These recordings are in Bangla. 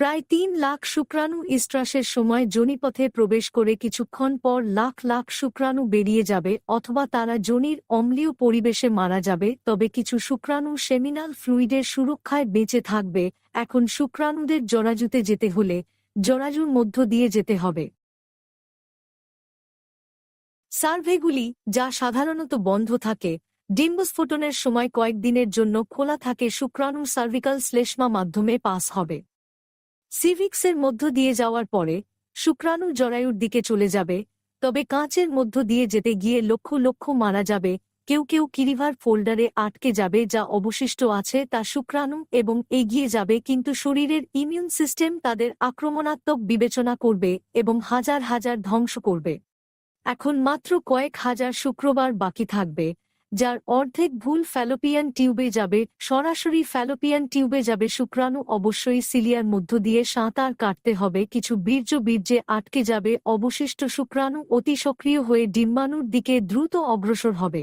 প্রায় তিন লাখ শুক্রাণু ইস্ট্রাসের সময় যোনিপথে প্রবেশ করে কিছুক্ষণ পর লাখ লাখ শুক্রাণু বেরিয়ে যাবে অথবা তারা যোনির অম্লীয় পরিবেশে মারা যাবে, তবে কিছু শুক্রাণু সেমিনাল ফ্লুইডের সুরক্ষায় বেঁচে থাকবে। এখন শুক্রাণুদের জরাজুতে যেতে হলে জরাজুর মধ্য দিয়ে যেতে হবে। সার্ভেগুলি, যা সাধারণত বন্ধ থাকে, ডিম্বস্ফোটনের সময় কয়েকদিনের জন্য খোলা থাকে শুক্রাণু সার্ভিকাল শ্লেষ্মা মাধ্যমে পাস হবে। সিভিক্সের মধ্য দিয়ে যাওয়ার পরে, শুক্রাণু জরায়ুর দিকে চলে যাবে, তবে কাঁচের মধ্য দিয়ে যেতে গিয়ে লক্ষ লক্ষ মারা যাবে, কেউ কেউ কিরিভার ফোল্ডারে আটকে যাবে যা অবশিষ্ট আছে তা শুক্রাণু এবং এগিয়ে যাবে কিন্তু শরীরের ইমিউন সিস্টেম তাদের আক্রমণাত্মক বিবেচনা করবে এবং হাজার হাজার ধ্বংস করবে। এখন মাত্র কয়েক হাজার শুক্রবার বাকি থাকবে যার অর্ধেক ভুল ফ্যালোপিয়ান টিউবে যাবে, সরাসরি ফ্যালোপিয়ান টিউবে যাবে। শুক্রাণু অবশ্যই সিলিয়ার মধ্য দিয়ে সাঁতার কাটতে হবে। কিছু বীর্য বীর্যে আটকে যাবে। অবশিষ্ট শুক্রাণু অতি সক্রিয় হয়ে ডিম্বাণুর দিকে দ্রুত অগ্রসর হবে।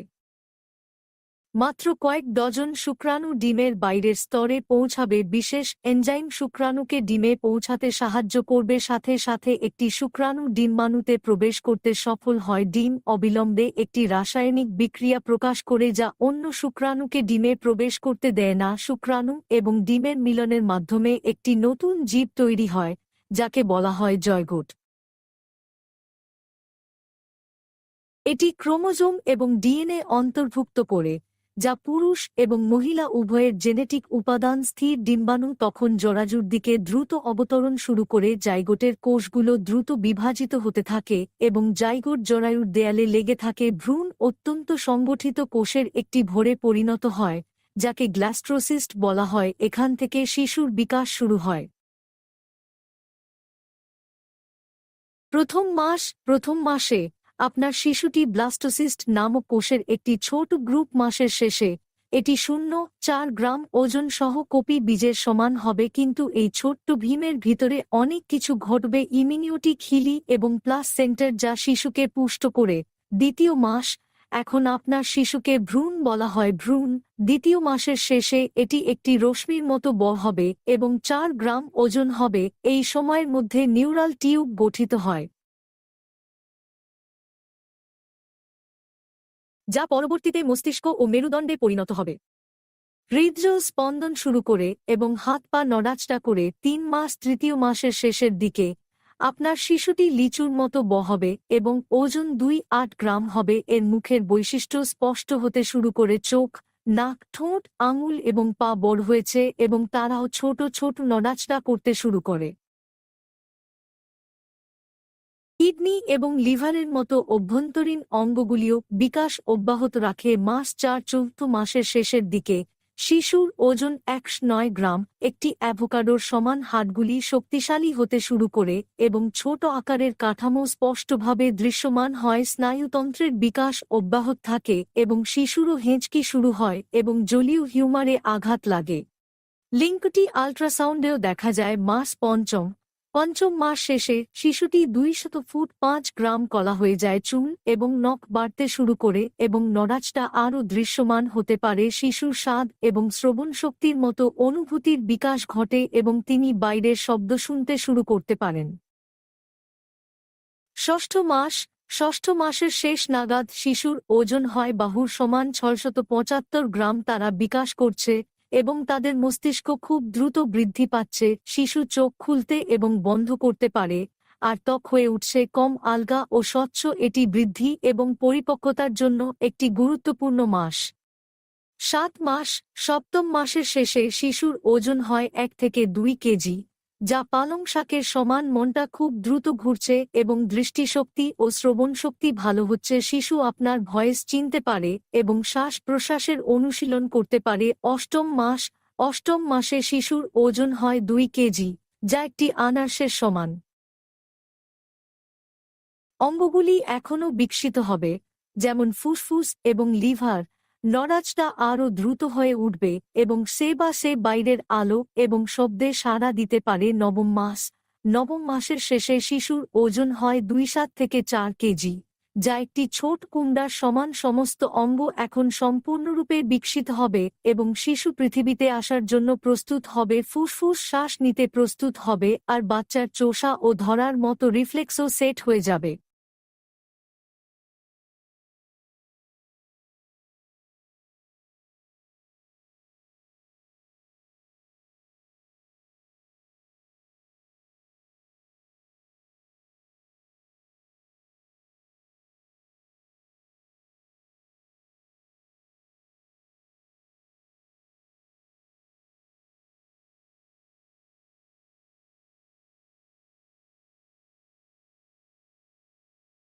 মাত্র কয়েক ডজন শুক্রাণু ডিমের বাইরের স্তরে পৌঁছাবে, বিশেষ এনজাইম শুক্রাণুকে ডিমে পৌঁছাতে সাহায্য করবে, সাথে সাথে একটি শুক্রাণু ডিম্বাণুতে প্রবেশ করতে সফল হয়। ডিম অবিলম্বে একটি রাসায়নিক বিক্রিয়া প্রকাশ করে যা অন্য শুক্রাণুকে ডিমে প্রবেশ করতে দেয় না। শুক্রাণু এবং ডিমের মিলনের মাধ্যমে একটি নতুন জীব তৈরি হয়, যাকে বলা হয় জয়গোট। এটি ক্রোমোজোম এবং ডিএনএ অন্তর্ভুক্ত করে। যা পুরুষ এবং মহিলা উভয়ের জেনেটিক উপাদান স্থির ডিম্বাণু তখন জরাজুর দিকে দ্রুত অবতরণ শুরু করে জাইগোটের কোষগুলো দ্রুত বিভাজিত হতে থাকে এবং জাইগোট জরায়ুর দেয়ালে লেগে থাকে ভ্রূণ অত্যন্ত সংগঠিত কোষের একটি ভরে পরিণত হয়, যাকে গ্ল্যাস্ট্রোসিস্ট বলা হয়। এখান থেকে শিশুর বিকাশ শুরু হয়। প্রথম মাস, প্রথম মাসে আপনার শিশুটি ব্লাস্টোসিস্ট নামক কোষের একটি ছোট গ্রুপ মাসের শেষে, এটি শূন্য, চার গ্রাম ওজন সহ কপি বীজের সমান হবে কিন্তু এই ছোট্ট ভীমের ভিতরে অনেক কিছু ঘটবে ইমিউনিটি খিলি এবং প্লাস সেন্টার যা শিশুকে পুষ্ট করে। দ্বিতীয় মাস, এখন আপনার শিশুকে ভ্রূণ বলা হয় ভ্রূণ। দ্বিতীয় মাসের শেষে এটি একটি রশ্মির মতো ব হবে এবং চার গ্রাম ওজন হবে। এই সময়ের মধ্যে নিউরাল টিউব গঠিত হয়। যা পরবর্তীতে মস্তিষ্ক ও মেরুদণ্ডে পরিণত হবে। হৃদয় স্পন্দন শুরু করে এবং হাত পা নড়াচড়া করে তিন মাস তৃতীয় মাসের শেষের দিকে আপনার শিশুটি লিচুর মতো ব হবে এবং ওজন দুই আট গ্রাম হবে। এর মুখের বৈশিষ্ট্য স্পষ্ট হতে শুরু করে চোখ, নাক, ঠোঁট, আঙুল এবং পা বড় হয়েছে এবং তারাও ছোট ছোট নড়াচড়া করতে শুরু করে। কিডনি এবং লিভারের মতো অভ্যন্তরীণ অঙ্গগুলিও বিকাশ অব্যাহত রাখে মাস চার চৌথ মাসের শেষের দিকে। শিশুর ওজন একশ নয় গ্রাম, একটি অ্যাভোকাডোর সমান হাটগুলি শক্তিশালী হতে শুরু করে এবং ছোট আকারের কাঠামো স্পষ্টভাবে দৃশ্যমান হয়। স্নায়ুতন্ত্রের বিকাশ অব্যাহত থাকে এবং শিশুরও হেঁচকি শুরু হয় এবং জলীয় হিউমারে আঘাত লাগে। লিঙ্কটি আল্ট্রাসাউন্ডেও দেখা যায়। মাস পঞ্চম পঞ্চম মাস শেষে শিশুটি দুইশত ফুট পাঁচ গ্রাম কলা হয়ে যায় চুল এবং নখ বাড়তে শুরু করে এবং নড়াচটা আরও দৃশ্যমান হতে পারে শিশুর স্বাদ এবং শ্রবণ শক্তির মতো অনুভূতির বিকাশ ঘটে এবং তিনি বাইরের শব্দ শুনতে শুরু করতে পারেন। ষষ্ঠ মাস, ষষ্ঠ মাসের শেষ নাগাদ শিশুর ওজন হয় বাহুর সমান ছয়শত পঁচাত্তর গ্রাম তারা বিকাশ করছে এবং তাদের মস্তিষ্ক খুব দ্রুত বৃদ্ধি পাচ্ছে, শিশু চোখ খুলতে এবং বন্ধ করতে পারে, আর ত্বক হয়ে উঠছে কম আলগা ও স্বচ্ছ এটি বৃদ্ধি এবং পরিপক্কতার জন্য একটি গুরুত্বপূর্ণ মাস। সাত মাস, সপ্তম মাসের শেষে শিশুর ওজন হয় এক থেকে দুই কেজি। যা পালং শাকের সমান মনটা খুব দ্রুত ঘুরছে এবং দৃষ্টিশক্তি ও শ্রবণ শক্তি ভালো হচ্ছে। শিশু আপনার ভয়েস চিনতে পারে এবং শ্বাস প্রশ্বাসের অনুশীলন করতে পারে। অষ্টম মাস, অষ্টম মাসে শিশুর ওজন হয় দুই কেজি, যা একটি আনার্সের সমান। অঙ্গগুলি এখনও বিকশিত হবে, যেমন ফুসফুস এবং লিভার। নড়াচটা আরও দ্রুত হয়ে উঠবে এবং সে বা সে বাইরের আলো এবং শব্দে সাড়া দিতে পারে নবম মাস। নবম মাসের শেষে শিশুর ওজন হয় দুই সাত থেকে চার কেজি। যা একটি ছোট কুমড়ার সমান সমস্ত অঙ্গ এখন সম্পূর্ণরূপে বিকশিত হবে এবং শিশু পৃথিবীতে আসার জন্য প্রস্তুত হবে, ফুসফুস শ্বাস নিতে প্রস্তুত হবে, আর বাচ্চার চোষা ও ধরার মতো রিফ্লেক্সও সেট হয়ে যাবে।